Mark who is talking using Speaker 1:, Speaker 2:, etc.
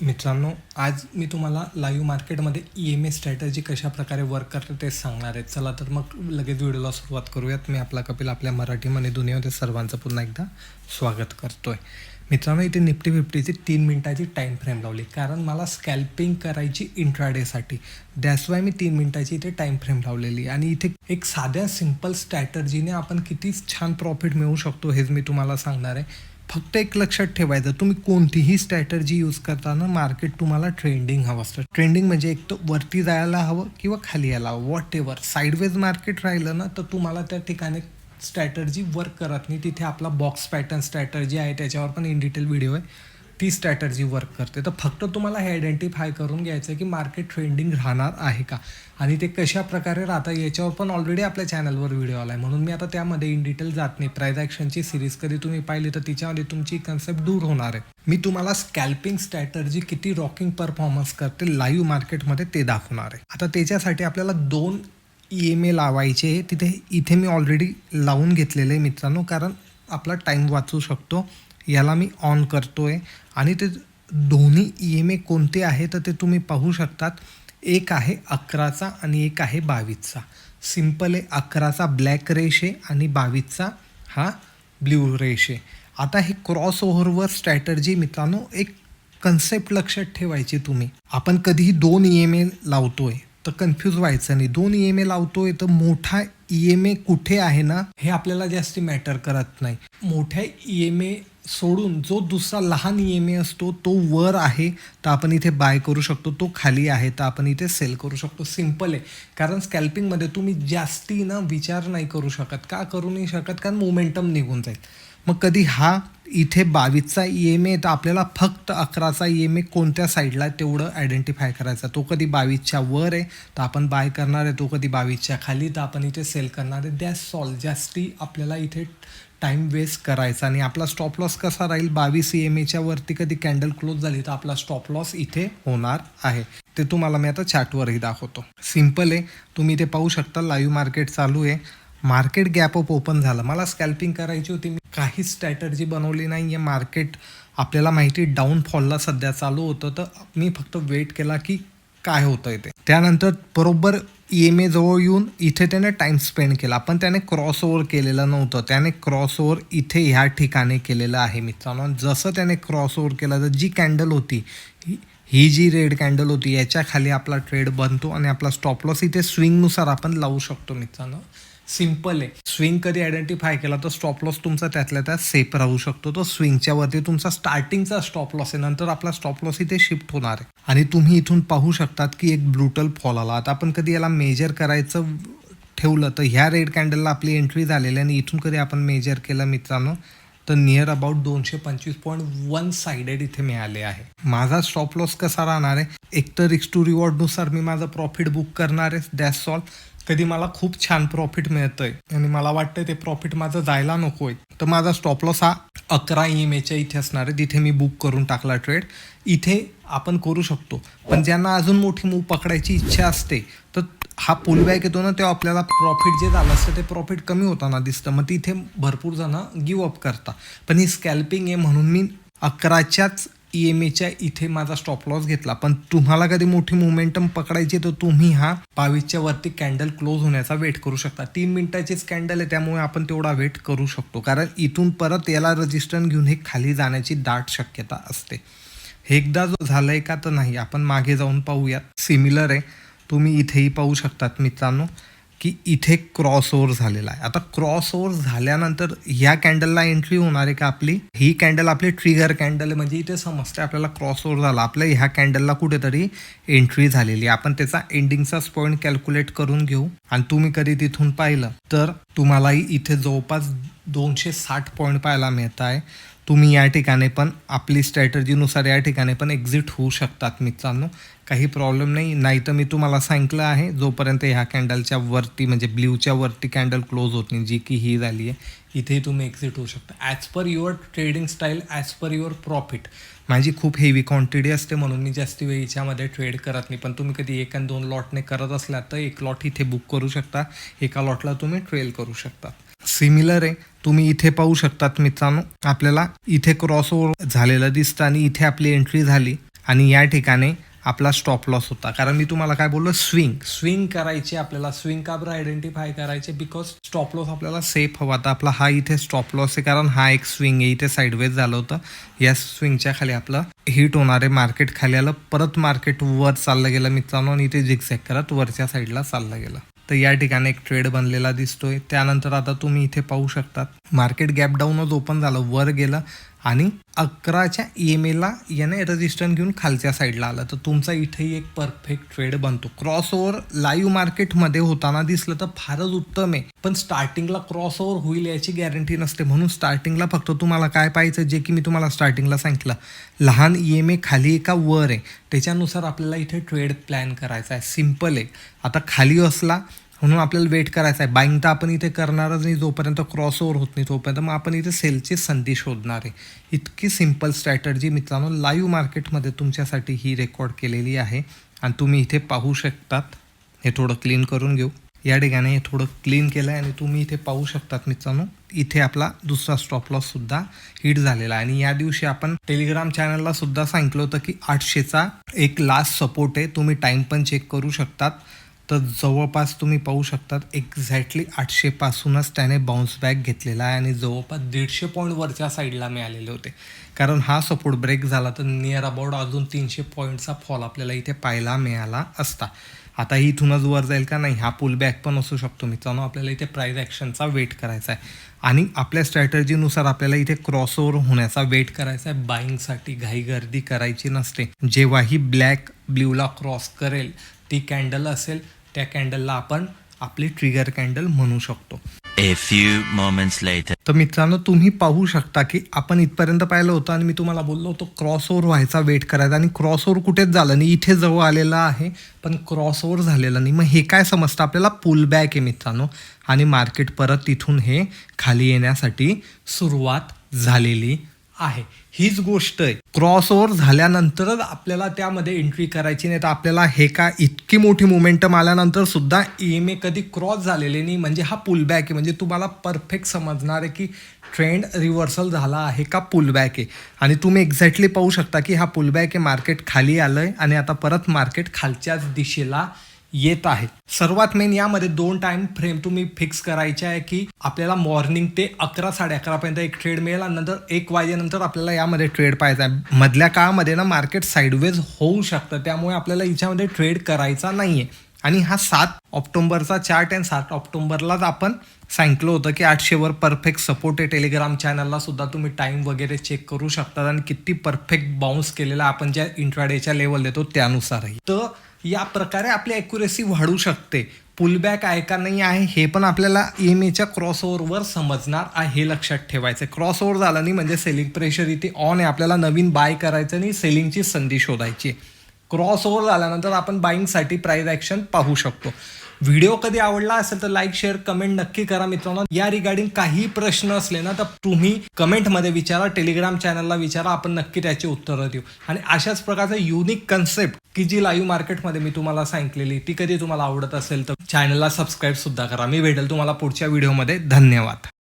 Speaker 1: मित्रांनो आज मी तुम्हाला लाईव्ह मार्केटमध्ये ई एम ए स्ट्रॅटजी कशा प्रकारे वर्क करते ते सांगणार आहे. चला तर मग लगेच व्हिडिओला सुरुवात करूयात. मी आपला कपिल आपल्या मराठीमध्ये दुनियामध्ये सर्वांचं पुन्हा एकदा स्वागत करतोय. मित्रांनो इथे निफ्टी फिफ्टीची तीन मिनिटाची टाईम फ्रेम लावली. कारण मला स्कॅल्पिंग करायची इंट्राडेसाठी दॅस वाय मी तीन मिनिटाची इथे टाईम फ्रेम लावलेली आणि इथे एक साध्या सिंपल स्ट्रॅटर्जीने आपण किती छान प्रॉफिट मिळवू शकतो हेच मी तुम्हाला सांगणार आहे. फक्त एक लक्षात ठेवायचं तुम्ही कोणतीही स्ट्रॅटर्जी यूज करताना मार्केट तुम्हाला ट्रेंडिंग हवं असतं. ट्रेंडिंग म्हणजे एक तर वरती जायला हवं किंवा खाली यायला हवं वॉट एव्हर साईडवेज मार्केट राहिलं ना तर तुम्हाला त्या ठिकाणी स्ट्रॅटर्जी वर्क करत नाही. तिथे आपला बॉक्स पॅटर्न स्ट्रॅटर्जी आहे त्याच्यावर पण इन डिटेल व्हिडिओ आहे. ती स्ट्रॅटर्जी वर्क करते. तर फक्त तुम्हाला हे आयडेंटिफाय करून घ्यायचं आहे की मार्केट ट्रेंडिंग राहणार आहे का? आणि ते कशा प्रकारे राहतं याच्यावर पण ऑलरेडी आपल्या चॅनलवर व्हिडिओ आला आहे म्हणून मी आता त्यामध्ये इन डिटेल जात नाही. प्राईज ॲक्शनची सिरीज कधी तुम्ही पाहिली तर तिच्यामध्ये तुमची कन्सेप्ट दूर होणार आहे. मी तुम्हाला स्कॅल्पिंग स्ट्रॅटर्जी किती रॉकिंग परफॉर्मन्स करते लाईव्ह मार्केटमध्ये ते दाखवणार आहे. आता त्याच्यासाठी आपल्याला दोन ई एम ए लावायचे तिथे इथे मी ऑलरेडी लावून घेतलेले आहे मित्रांनो. कारण आपला टाईम वाचू शकतो. याला मी ऑन करतो आहे आणि ते दोन्ही ई एम ए कोणते आहे तर ते तुम्ही पाहू शकतात. एक आहे अकराचा आणि एक आहे बावीसचा. सिंपल आहे अकराचा ब्लॅक रेश आहे आणि बावीसचा हा ब्ल्यू रेश आहे आता हे क्रॉस ओव्हरवर स्ट्रॅटर्जी मित्रांनो एक कन्सेप्ट लक्षात ठेवायची तुम्ही. आपण कधीही दोन ई एम ए लावतोय तर कन्फ्यूज व्हायचं नाही. दोन ई एम ए लावतोय तर मोठा ई एम ए कुठे आहे ना हे आपल्याला जास्ती मॅटर करत नाही. मोठ्या ई एम ए सोडून जो दुसरा लहान ई एम ए असतो तो वर आहे तर आपण इथे बाय करू शकतो. तो खाली आहे तर आपण इथे सेल करू शकतो. सिंपल आहे. कारण स्कॅल्पिंगमध्ये तुम्ही जास्ती ना विचार नाही करू शकत. का करू नाही शकत? कारण मोमेंटम निघून जाईल. मग कधी हा इथे बावीसचा ई एम ए तर आपल्याला फक्त अकराचा ई एम ए कोणत्या साईडला तेवढं आयडेंटिफाय करायचा. तो कधी बावीसच्या वर आहे तर आपण बाय करणार आहे. तो कधी बावीसच्या खाली तर आपण इथे सेल करणार आहे. दॅट सॉल्व जास्ती आपल्याला इथे टाईम वेस्ट करायचा. आणि आपला स्टॉप लॉस कसा राहील? बावीस ई एम एच्या वरती कधी कॅन्डल क्लोज झाली तर आपला स्टॉप लॉस इथे होणार आहे. ते तुम्हाला मी आता चार्टवरही दाखवतो. सिंपल आहे. तुम्ही इथे पाहू शकता लाईव्ह मार्केट चालू आहे. मार्केट गॅप अप ओपन झालं. मला स्कॅल्पिंग करायची होती. मी काहीच स्ट्रॅटर्जी बनवली नाही आहे मार्केट आपल्याला माहिती डाऊनफॉलला सध्या चालू होतं. तर मी फक्त वेट केला की काय होतं आहे ते. त्यानंतर बरोबर ई एम ए जवळ येऊन इथे त्याने टाईम स्पेंड केला. पण त्याने क्रॉस ओव्हर केलेलं नव्हतं. त्याने क्रॉस ओव्हर इथे ह्या ठिकाणी केलेलं आहे मित्रांनो. जसं त्याने क्रॉस ओव्हर केला तर जी कॅन्डल होती ही- ही जी रेड कॅन्डल होती याच्या खाली आपला ट्रेड बनतो आणि आपला स्टॉप लॉस इथे स्विंगनुसार आपण लावू शकतो मित्रांनो. सिंपल आहे. स्विंग कधी आयडेंटिफाय केला तर स्टॉप लॉस तुमचा त्यातल्या त्यात सेफ राहू शकतो. तो स्विंगच्या वरती तुमचा स्टार्टिंगचा स्टॉप लॉस आहे. नंतर आपला स्टॉप लॉस इथे शिफ्ट होणार आहे. आणि तुम्ही इथून पाहू शकतात की एक ब्लूटल फॉल आला. आता आपण कधी याला मेजर करायचं ठेवलं तर ह्या रेड कॅन्डलला आपली एंट्री झालेली आहे आणि इथून कधी आपण मेजर केलं मित्रांनो तर नियर अबाउट दोनशे पंचवीस पॉईंट वन साइडेड इथे मिळाले आहे. माझा स्टॉप लॉस कसा राहणार आहे? एक तर रिक्स टू रिवॉर्डनुसार मी माझं प्रॉफिट बुक करणार आहे. दॅट सॉल्व कधी मला खूप छान प्रॉफिट मिळतंय. आणि मला वाटतं ते प्रॉफिट माझं जायला नकोय तर माझा स्टॉप लॉस हा अकरा ई एम एच्या इथे असणार आहे. तिथे मी बुक करून टाकला ट्रेड इथे आपण करू शकतो. पण ज्यांना अजून मोठी मूव पकडायची इच्छा असते तर हा पुलबॅक येतो ना तेव्हा आपल्याला प्रॉफिट जे झालं असतं ते प्रॉफिट कमी होताना दिसतं. मग तिथे भरपूर जण गिव अप करता पण ही स्कॅल्पिंग आहे म्हणून मी अकराच्याच ई एम एच्या इथे माझा स्टॉप लॉस घेतला. पण तुम्हाला कधी मोठी मोमेंटम पकडायची तर तुम्ही हा बावीसच्या वरती कॅन्डल क्लोज होण्याचा वेट करू शकता. तीन मिनिटाचीच कॅन्डल आहे त्यामुळे आपण तेवढा वेट करू शकतो. कारण इथून परत याला रजिस्टन घेऊन हे खाली जाण्याची दाट शक्यता असते. हे एकदा जो झालंय का तर नाही. आपण मागे जाऊन पाहूयात. सिमिलर आहे. तुम्ही इथेही पाहू शकतात मित्रांनो. की इथे क्रॉस ओव्हर झालेला आहे. आता क्रॉस ओव्हर झाल्यानंतर ह्या कॅन्डलला एंट्री होणार आहे का आपली? ही कॅन्डल आपली ट्रिगर कॅन्डल आहे. म्हणजे इथे समजते आपल्याला क्रॉस ओव्हर झाला. आपल्या ह्या कॅन्डलला कुठेतरी एंट्री झालेली आहे. आपण त्याचा एंडिंगचाच पॉईंट कॅल्क्युलेट करून घेऊ. आणि तुम्ही कधी तिथून पाहिलं तर तुम्हालाही इथे जवळपास दोनशे साठ पॉईंट पाहायला मिळत आहे तुम्ही या ठिकाणी पण आपली स्ट्रॅटर्जीनुसार या ठिकाणी पण एक्झिट होऊ शकतात मित्रांनो. काही प्रॉब्लेम नाही. नाही तर मी तुम्हाला सांगितलं आहे जोपर्यंत ह्या कॅन्डलच्या वरती म्हणजे ब्ल्यूच्या वरती कॅन्डल क्लोज होत नाही जी की ही झाली आहे इथेही तुम्ही एक्झिट होऊ शकता. As per your trading style as per your profit माझी खूप हेवी क्वांटिटी असते म्हणून मी जास्त वेळ याच्यामध्ये ट्रेड करत नाही. पण तुम्ही कधी एक आणि दोन लॉटने करत असला तर एक लॉट इथे बुक करू शकता. एका लॉटला तुम्ही ट्रेल करू शकता. सिमिलर आहे. तुम्ही इथे पाहू शकतात मित्रांनो आपल्याला इथे क्रॉस ओव्हर झालेलं दिसतं आणि इथे आपली एंट्री झाली. आणि या ठिकाणी आपला स्टॉप लॉस होता. कारण मी तुम्हाला काय बोललो? स्विंग स्विंग करायचे आपल्याला स्विंग का बरं आयडेंटिफाय करायचे बिकॉज स्टॉप लॉस आपल्याला सेफ हवा. आता आपला हा इथे स्टॉप लॉस आहे कारण हा एक स्विंग आहे. इथे साईडवेज झालं होतं. या स्विंगच्या खाली आपलं हिट होणारे मार्केट खाली आलं. परत मार्केट वर चाललं गेलं मित्रांनो आणि इथे झिकझॅक करत वरच्या साईडला चाललं गेलं. तर या ठिकाणी एक ट्रेड बनलेला दिसतोय. त्यानंतर आता तुम्ही इथे पाहू शकतात. मार्केट गॅप डाऊनच ओपन झालं. वर गेलं. आणि अकराच्या ई एम एला याने रजिस्टन घेऊन खालच्या साईडला आलं. तर तुमचा इथेही एक परफेक्ट ट्रेड बनतो. क्रॉस ओव्हर लाईव्ह मार्केटमध्ये होताना दिसलं तर फारच उत्तम आहे. पण स्टार्टिंगला क्रॉस ओव्हर होईल याची गॅरंटी नसते. म्हणून स्टार्टिंगला फक्त तुम्हाला काय पाहिजे जे की मी तुम्हाला स्टार्टिंगला सांगितलं. लहान ई एम ए खाली एका वर आहे. त्याच्यानुसार आपल्याला इथे ट्रेड प्लॅन करायचा आहे. सिंपल आहे. आता खाली असला म्हणून आपल्याला वेट करायचा आहे. बाईंग तर आपण इथे करणारच नाही जोपर्यंत क्रॉस ओव्हर होत नाही तोपर्यंत मग आपण इथे सेलची संधी शोधणार आहे. इतकी सिंपल स्ट्रॅटर्जी मित्रांनो लाईव्ह मार्केटमध्ये तुमच्यासाठी ही रेकॉर्ड केलेली आहे. आणि तुम्ही इथे पाहू शकतात. हे थोडं क्लीन करून घेऊ. या ठिकाणी हे थोडं क्लीन केलं आहे आणि तुम्ही इथे पाहू शकतात मित्रांनो इथे आपला दुसरा स्टॉप लॉस सुद्धा हिट झालेला आहे. आणि या दिवशी आपण टेलिग्राम चॅनलला सुद्धा सांगितलं होतं की आठशेचा एक लास्ट सपोर्ट आहे. तुम्ही टाईम पण चेक करू शकतात. तर जवळपास तुम्ही पाहू शकतात एक्झॅक्टली आठशेपासूनच त्याने बाउन्स बॅक घेतलेला आहे आणि जवळपास दीडशे पॉईंट वरच्या साईडला मिळालेले होते. कारण हा सपोर्ट ब्रेक झाला तर नियर अबाउट अजून तीनशे पॉईंटचा फॉल आपल्याला इथे पाहायला मिळाला असता. आता इथूनच वर जाईल का नाही हा पुल बॅक पण असू शकतो मित्रांनो. आपल्याला इथे प्राईज ॲक्शनचा वेट करायचा आहे. आणि आपल्या स्ट्रॅटर्जीनुसार आपल्याला इथे क्रॉस ओव्हर होण्याचा वेट करायचा आहे. बाईंगसाठी घाई गर्दी करायची नसते. जेव्हा ही ब्लॅक ब्ल्यूला क्रॉस करेल ती कॅन्डल असेल त्या कॅन्डलला आपण आपली ट्रिगर कॅन्डल म्हणू शकतो.
Speaker 2: A few moments later.
Speaker 1: तर मित्रांनो तुम्ही पाहू शकता की आपण इथपर्यंत पाहिलं होतं आणि मी तुम्हाला बोललो होतो क्रॉस ओव्हर व्हायचा वेट करायचा आणि क्रॉस ओव्हर कुठेच झालं नाही इथे जवळ आलेला आहे पण क्रॉस ओव्हर झालेलं नाही. मग हे काय समजतं? आपल्याला पुल बॅक आहे मित्रांनो. आणि मार्केट परत तिथून हे खाली येण्यासाठी सुरुवात झालेली आहे. हीच गोष्ट आहे. क्रॉस ओव्हर झाल्यानंतरच आपल्याला त्यामध्ये एंट्री करायची नाही तर आपल्याला हे का इतकी मोठी मोमेंटम आल्यानंतर सुद्धा ई एम ए कधी क्रॉस झालेले नाही. म्हणजे हा पुलबॅक आहे. म्हणजे तुम्हाला परफेक्ट समजणार आहे की ट्रेंड रिव्हर्सल झाला आहे का पुलबॅक आहे. आणि तुम्ही एक्झॅक्टली पाहू शकता की हा पुलबॅक आहे मार्केट खाली आलं आहे आणि आता परत मार्केट खालच्याच दिशेला येत आहे. सर्वात मेन यामध्ये दोन टाइम फ्रेम तुम्ही फिक्स करायचे आहे की आपल्याला मॉर्निंग ते अकरा साडे अकरापर्यंत एक ट्रेड मिळेल आणि नंतर एक वाजेनंतर आपल्याला यामध्ये ट्रेड पाहायचा आहे. मधल्या काळामध्ये ना मार्केट साईडवेज होऊ शकतं. त्यामुळे आपल्याला याच्यामध्ये ट्रेड करायचा नाहीये. आणि हा सात ऑक्टोबरचा चार्ट आहे. सात ऑक्टोबरलाच आपण सांगितलं होतं की आठशेवर परफेक्ट सपोर्ट आहे. टेलिग्राम चॅनलला सुद्धा तुम्ही टाईम वगैरे चेक करू शकतात. आणि किती परफेक्ट बाउन्स केलेला आपण ज्या इंट्राडेच्या लेवल देतो त्यानुसारही. तर या प्रकारे आपली ॲक्युरेसी वाढू शकते. पुलबॅक आहे का नाही आहे हे पण आपल्याला एम एच्या क्रॉसओव्हरवर समजणार आहे हे लक्षात ठेवायचं क्रॉस ओव्हर झालं नाही म्हणजे सेलिंग प्रेशर इथे ऑन आहे. आपल्याला नवीन बाय करायचं आणि सेलिंगची संधी शोधायची क्रॉस ओव्हर झाल्यानंतर आपण बाईंगसाठी प्राईज ॲक्शन पाहू शकतो. व्हिडिओ कधी आवडला असेल तर लाईक शेअर कमेंट नक्की करा मित्रांनो. या रिगार्डिंग काही प्रश्न असले ना तर तुम्ही कमेंटमध्ये विचारा टेलिग्राम चॅनलला विचारा आपण नक्की त्याची उत्तरं देऊ. आणि अशाच प्रकारचं युनिक कन्सेप्ट की जी लाईव्ह मार्केटमध्ये मी तुम्हाला सांगितलेली ती कधी तुम्हाला आवडत असेल तर चॅनलला सबस्क्राईब सुद्धा करा. मी भेटेल तुम्हाला पुढच्या व्हिडिओमध्ये धन्यवाद.